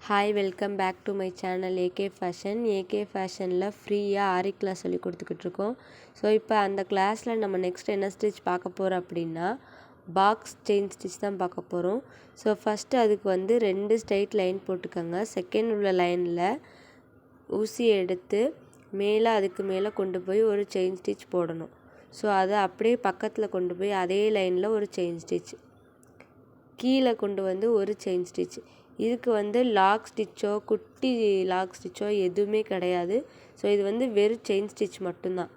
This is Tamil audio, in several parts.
Hi welcome back to my channel AK fashion AK ஃபேஷனில் ஃப்ரீயாக ஆரி கிளாஸ் சொல்லி கொடுத்துக்கிட்ருக்கோம் ஸோ இப்போ அந்த கிளாஸில் நம்ம நெக்ஸ்ட் என்ன ஸ்டிச் பார்க்க போகிறோம் அப்படின்னா பாக்ஸ் செயின் ஸ்டிச் தான் பார்க்க போகிறோம் ஸோ ஃபஸ்ட்டு அதுக்கு வந்து ரெண்டு ஸ்ட்ரைட் லைன் போட்டுக்கோங்க. செகண்ட் உள்ள லைனில் ஊசி எடுத்து மேலே அதுக்கு மேலே கொண்டு போய் ஒரு செயின் ஸ்டிச் போடணும். ஸோ அதை அப்படியே பக்கத்தில் கொண்டு போய் அதே லைனில் ஒரு செயின் ஸ்டிச் கீழே கொண்டு வந்து ஒரு செயின் ஸ்டிச் இதுக்கு வந்து லாக் ஸ்டிச்சோ குட்டி லாக் ஸ்டிச்சோ எதுவுமே கிடையாது. ஸோ இது வந்து வெறும் செயின் ஸ்டிச் மட்டும்தான்.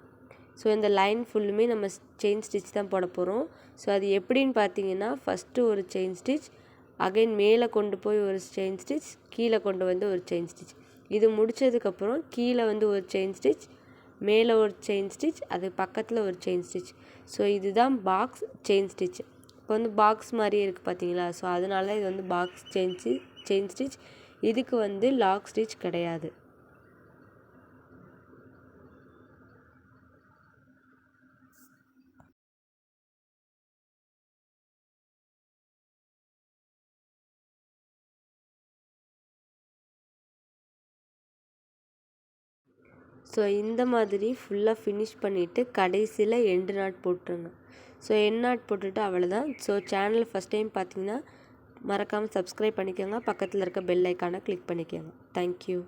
ஸோ இந்த லைன் ஃபுல்லுமே நம்ம செயின் ஸ்டிச் தான் போட போகிறோம் ஸோ அது எப்படின்னு பார்த்தீங்கன்னா ஃபஸ்ட்டு ஒரு செயின் ஸ்டிச் அகைன் மேலே கொண்டு போய் ஒரு செயின் ஸ்டிச் கீழே கொண்டு வந்து ஒரு செயின் ஸ்டிச் இது முடித்ததுக்கப்புறம் கீழே வந்து ஒரு செயின் ஸ்டிச் மேலே ஒரு செயின் ஸ்டிச் அது பக்கத்தில் ஒரு செயின் ஸ்டிச் ஸோ இதுதான் பாக்ஸ் செயின் ஸ்டிச் இப்போ வந்து பாக்ஸ் மாதிரி இருக்குது பார்த்தீங்களா? ஸோ அதனால இது வந்து பாக்ஸ் செயின் செயின் ஸ்டிச் இதுக்கு வந்து லாக் ஸ்டிச் கிடையாது. ஸோ இந்த மாதிரி ஃபுல்லாக ஃபினிஷ் பண்ணிவிட்டு கடைசியில் எண்டு நாட் போட்டுருங்க. ஸோ எண்ட் நாட் போட்டுட்டு அவ்வளோதான் ஸோ சேனல் ஃபஸ்ட் டைம் பார்த்தீங்கன்னா மறக்காமல் சப்ஸ்கிரைப் பண்ணிக்கோங்க. பக்கத்தில் இருக்க பெல் ஐக்கானை கிளிக் பண்ணிக்கோங்க. தேங்க்யூ